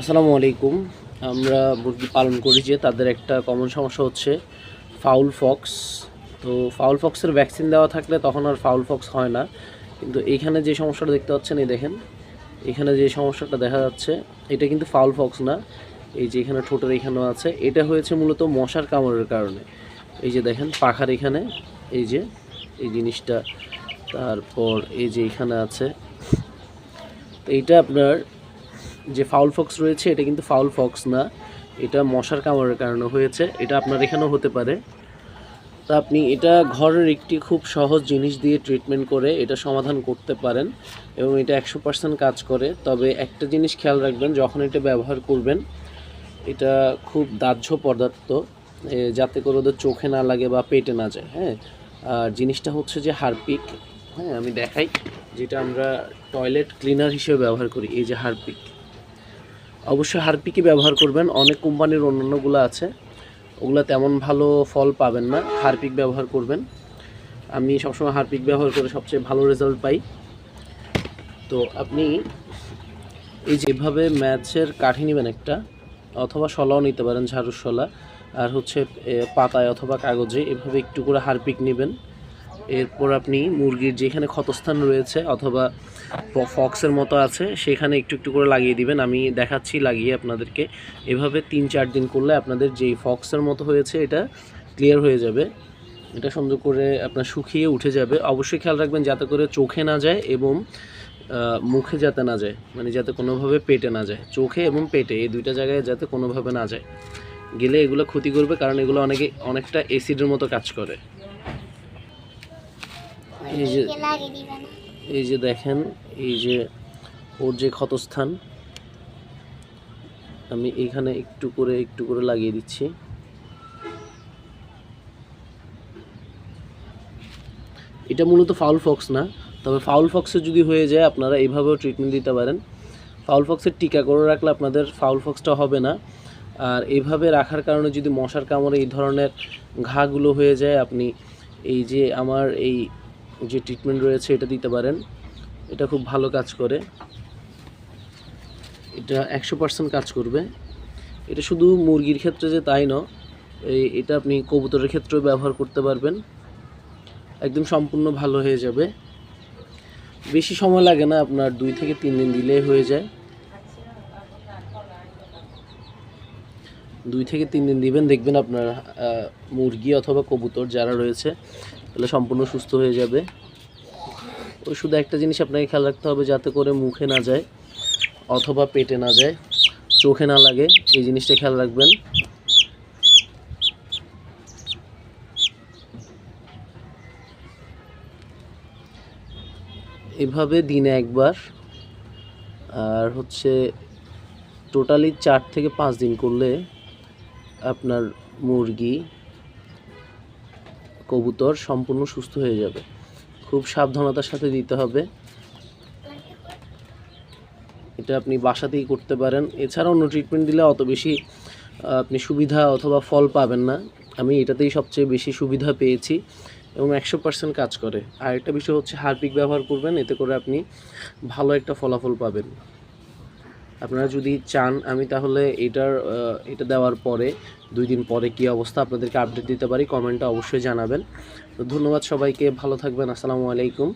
আসসালামু আলাইকুম। আমরা মুরগি পালন করি যে তাদের একটা কমন সমস্যা হচ্ছে ফাউল ফক্স তো ফাউল ফক্সের ভ্যাকসিন দেওয়া থাকলে তখন আর ফাউল ফক্স হয় না। কিন্তু এইখানে যে সমস্যাটা দেখতে পাচ্ছেন, এই দেখেন, এখানে যে সমস্যাটা দেখা যাচ্ছে, এটা কিন্তু ফাউল ফক্স না। এই যে এখানে ঠোঁটের এখানেও আছে। এটা হয়েছে মূলত মশার কামড়ের কারণে। এই যে দেখেন, পাখার এখানে, এই যে, এই জিনিসটা। তারপর এই যে এখানে আছে। তো এইটা আপনার যে ফাউল ফক্স রয়েছে, এটা কিন্তু ফাউল ফক্স না। এটা মশার কামড়ের কারণে হয়েছে। এটা আপনার এখানেও হতে পারে। তা আপনি এটা ঘরের একটি খুব সহজ জিনিস দিয়ে ট্রিটমেন্ট করে এটা সমাধান করতে পারেন এবং এটা একশো পার্সেন্ট কাজ করে। তবে একটা জিনিস খেয়াল রাখবেন, যখন এটা ব্যবহার করবেন, এটা খুব দাহ্য পদার্থ যাতে করে ওদের চোখে না লাগে বা পেটে না যায় হ্যাঁ? আর জিনিসটা হচ্ছে যে হারপিক হ্যাঁ আমি দেখাই, যেটা আমরা টয়লেট ক্লিনার হিসেবে ব্যবহার করি, এই যে হারপিক। অবশ্যই হারপিকই ব্যবহার করবেন। অনেক কোম্পানির অন্যান্যগুলো আছে। ওগুলো তেমন ভালো ফল পাবেন না। হারপিক ব্যবহার করবেন। আমি সবসময় হারপিক ব্যবহার করে সবচেয়ে ভালো রেজাল্ট পাই। তো আপনি এই যেভাবে ম্যাচের কাঠি নেবেন একটা, অথবা শলাও নিতে পারেন ঝাড়ুর শলা আর হচ্ছে পাতায় অথবা কাগজে, এভাবে একটু করে হারপিক নেবেন। এরপর আপনি মুরগির যেখানে ক্ষতস্থান রয়েছে অথবা ফক্সের মতো আছে, সেখানে একটু একটু করে লাগিয়ে দিবেন। আমি দেখাচ্ছি লাগিয়ে আপনাদেরকে। এভাবে তিন চার দিন করলে আপনাদের যেই ফক্সের মতো হয়েছে, এটা ক্লিয়ার হয়ে যাবে। এটা সুন্দর করে আপনার শুকিয়ে উঠে যাবে। অবশ্যই খেয়াল রাখবেন যাতে করে চোখে না যায় এবং মুখে যাতে না যায় মানে যাতে কোনোভাবে পেটে না যায়। চোখে এবং পেটে, এই দুইটা জায়গায় যাতে কোনোভাবে না যায়। গেলে এগুলো ক্ষতি করবে, কারণ এগুলো অনেকে, অনেকটা অ্যাসিডের মতো কাজ করে। এই যে এই যে দেখেন এই যে ওর যে ক্ষতস্থান আমি এখানে একটু করে একটু করে লাগিয়ে দিচ্ছি। এটা মূলত ফাউল ফক্স না তবে ফাউল ফক্সে যদি হয়ে যায় আপনারা এইভাবেও ট্রিটমেন্ট দিতে পারেন। ফাউল ফক্সের টিকা করে রাখলে আপনাদের ফাউল ফক্সটা হবে না। আর এইভাবে রাখার কারণে যদি মশার কামড়ে এই ধরনের ঘাগুলো হয়ে যায় আপনি এই যে আমার এই যে ট্রিটমেন্ট রয়েছে এটা দিতে পারেন। এটা খুব ভালো কাজ করে। এটা একশো পার্সেন্ট কাজ করবে। এটা শুধু মুরগির ক্ষেত্রে যে তাই ন এটা আপনি কবুতরের ক্ষেত্রেও ব্যবহার করতে পারবেন। একদম সম্পূর্ণ ভালো হয়ে যাবে। বেশি সময় লাগে না আপনার দুই থেকে তিন দিন দিলেই হয়ে যায়। দুই থেকে তিন দিন দিবেন, দেখবেন আপনার মুরগি অথবা কবুতর যারা রয়েছে তাহলে সম্পূর্ণ সুস্থ হয়ে যাবে। ওই শুধু একটা জিনিস আপনাকে খেয়াল রাখতে হবে, যাতে করে মুখে না যায় অথবা পেটে না যায়, চোখে না লাগে, এই জিনিসটা খেয়াল রাখবেন। এভাবে দিনে একবার, আর হচ্ছে টোটালি চার থেকে পাঁচ দিন করলে আপনার মুরগি কবুতর সম্পূর্ণ সুস্থ হয়ে যাবে। খুব সাবধানতার সাথে দিতে হবে। এটা আপনি বাসাতেই করতে পারেন। এছাড়া অন্য ট্রিটমেন্ট দিলে অত বেশি আপনি সুবিধা অথবা ফল পাবেন না। আমি এটাতেই সবচেয়ে বেশি সুবিধা পেয়েছি এবং একশো পার্সেন্ট কাজ করে। আর একটা বিষয় হচ্ছে হারপিক ব্যবহার করবেন, এতে করে আপনি ভালো একটা ফলাফল পাবেন। আপনারা যদি চান, আমি তাহলে এটার এটা দেওয়ার পরে দুই দিন পরে কি অবস্থা আপনাদেরকে আপডেট দিতে পারি কমেন্টে অবশ্যই জানাবেন। তো ধন্যবাদ সবাইকে, ভালো থাকবেন, আসসালামু আলাইকুম।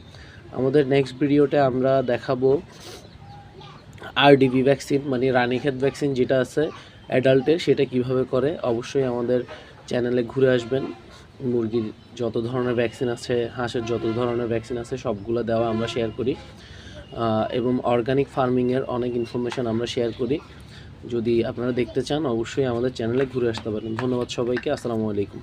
আমাদের নেক্সট ভিডিওতে আমরা দেখাবো আরডিবি ভ্যাকসিন মানে রানীক্ষেত ভ্যাকসিন যেটা আছে অ্যাডাল্টের সেটা কীভাবে করে, অবশ্যই আমাদের চ্যানেলে ঘুরে আসবেন। মুরগির যত ধরনের ভ্যাকসিন আছে, হাঁসের যত ধরনের ভ্যাকসিন আছে, সবগুলো দেওয়া আমরা শেয়ার করি। এবং অর্গানিক ফার্মিংয়ের অনেক ইনফরমেশান আমরা শেয়ার করি। যদি আপনারা দেখতে চান, অবশ্যই আমাদের চ্যানেলে ঘুরে আসতে পারেন। ধন্যবাদ সবাইকে। আসসালামু আলাইকুম।